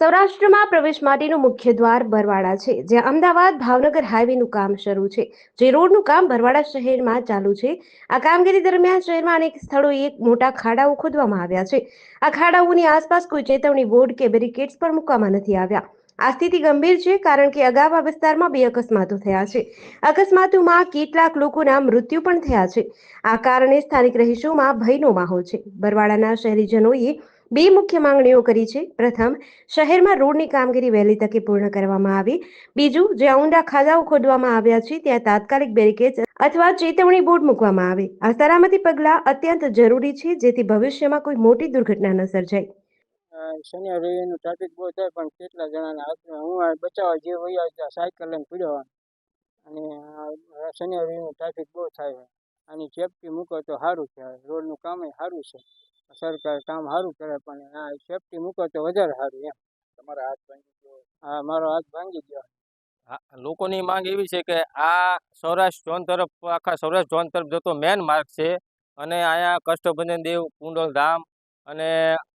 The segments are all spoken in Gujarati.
સૌરાષ્ટ્રમાં પ્રવેશ માટેનું મુખ્ય દ્વાર બરવાડા છે, જ્યાં અમદાવાદ ભાવનગર હાઈવેનું કામ શરૂ છે. જે રોડનું કામ બરવાડા શહેરમાં ચાલુ છે. આ કામગીરી દરમિયાન શહેરમાં અનેક સ્થળોએ મોટા ખાડાઓ ખોદવામાં આવ્યા છે. આ ખાડાઓની આસપાસ કોઈ ચેતવણી બોર્ડ કે બેરિકેડ્સ પણ મૂકવામાં નથી આવ્યા. આ સ્થિતિ ગંભીર છે, કારણ કે અગાઉ આ વિસ્તારમાં બે અકસ્માતો થયા છે. અકસ્માતોમાં કેટલાક લોકોના મૃત્યુ પણ થયા છે. આ કારણે સ્થાનિક રહીશોમાં ભયનો માહોલ છે. બરવાડાના શહેરીજનોએ બે મુખ્ય માંગણીઓ કરી છે. પ્રથમ, શહેરમાં રોડની કામગીરી વહેલી તકે પૂર્ણ કરવામાં આવી. બીજું જ્યાં ઊંડા ખાડાઓ ખોદવામાં આવ્યા છે, ત્યાં તાત્કાલિક બેરિકેડ અથવા ચેતવણી બોર્ડ મૂકવામાં આવે. આ સલામતી પગલાં અત્યંત જરૂરી છે, જેથી ભવિષ્યમાં કોઈ મોટી દુર્ઘટના ન સર્જાય. શનિ રવિનું ટ્રાફિક બહુ થાય પણ કેટલા જણાના હાથમાં? હું બચાવવા જે હોય સાયકલ લઈને પીડ્યો અને શનિ રવિનું ટ્રાફિક બહુ થાય. આની સેફટી મૂકો તો સારું કહેવાય રોડનું કામ સારું છે. સરકાર કામ સારું કરે પણ આ સેફટી મૂકો તો વધારે સારું એમ. તમારા હાથ ભાંગી ગયો હા મારો હાથ ભાંગી ગયો હા, લોકોની માંગ એવી છે કે આ સૌરાષ્ટ્ર ઝોન તરફ આખા સૌરાષ્ટ્ર ઝોન તરફ જતો મેન માર્ગ છે અને અહીંયા કષ્ટભંજન દેવ કુંડલ ધામ અને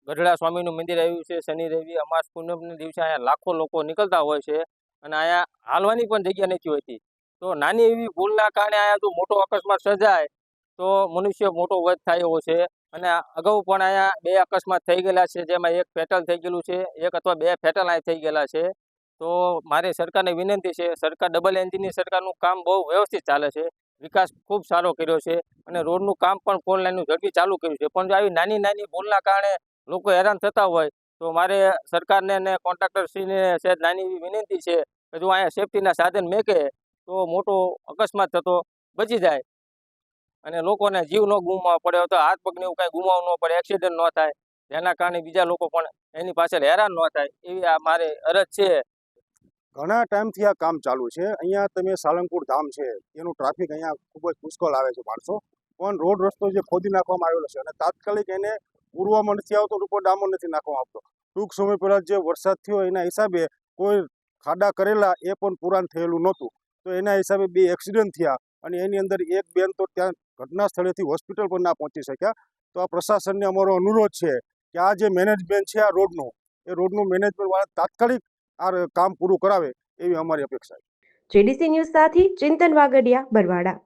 ગઢડા સ્વામીનું મંદિર આવ્યું છે શનિ રવિ અમાસ પૂનમના દિવસે અહીંયા લાખો લોકો નીકળતા હોય છે અને અહીંયા હાલવાની પણ જગ્યા નથી હોતી. તો નાની એવી ભૂલના કારણે અહીંયા જો મોટો અકસ્માત સર્જાય તો મનુષ્ય મોટો વધ થાય એવો છે અને અગાઉ પણ અહીંયા બે અકસ્માત થઈ ગયેલા છે, જેમાં એક ફેટલ થઈ ગયેલું છે, એક અથવા બે ફેટલ અહીં થઈ ગયેલા છે. તો મારી સરકારને વિનંતી છે, સરકાર ડબલ એન્જિનની સરકારનું કામ બહુ વ્યવસ્થિત ચાલે છે, વિકાસ ખૂબ સારો કર્યો છે અને રોડનું કામ પણ ફોર લાઈનનું ઝડપી ચાલુ કર્યું છે. પણ જો આવી નાની નાની ભૂલના કારણે લોકો હેરાન થતા હોય તો મારે સરકારને અને કોન્ટ્રાક્ટરશ્રીને સહેજ નાની એવી વિનંતી છે કે જો અહીંયા સેફટીના સાધન મેકે તો મોટો અકસ્માત થતો બચી જાય. અને લોકોને જીવ ન ગુમાવવો પડે તો હાથ પગને એવું કાંઈ ગુમાવવું ન પડે એક્સિડન્ટ ન થાય. જેના કારણે બીજા લોકો પણ એની પાછળ હેરાન ન થાય, એવી આ મારી અરજ છે. ઘણા ટાઈમથી આ કામ ચાલુ છે. અહીંયા તમે સાલંગપુર ધામ છે એનું ટ્રાફિક અહીંયા ખૂબ જ મુશ્કેલ આવે છે માણસો. પણ રોડ રસ્તો જે ખોદી નાખવામાં આવેલો છે અને તાત્કાલિક એને પૂરવામાં નથી આવતો ઉપર ડામર નથી નાખવામાં આવતો. ટૂંક સમય પહેલાં જે વરસાદ થયો એના હિસાબે કોઈ ખાડા કરેલા એ પણ પુરાણ થયેલું નહોતું. તો એના હિસાબે બે એક્સિડન્ટ થયા અને એની અંદર એક બેન તો ત્યાં ઘટના સ્થળેથી હોસ્પિટલ પણ ના પહોંચી શક્યા. તો આ પ્રશાસનને અમારો અનુરોધ છે કે આ જે મેનેજમેન્ટ છે આ રોડનું, એ રોડનું મેનેજમેન્ટ તાત્કાલિક આ કામ પૂરું કરાવે એવી અમારી અપેક્ષા છે. જેડીસી ન્યૂઝ સાથે ચિંતન વાગડિયા, બરવાડા.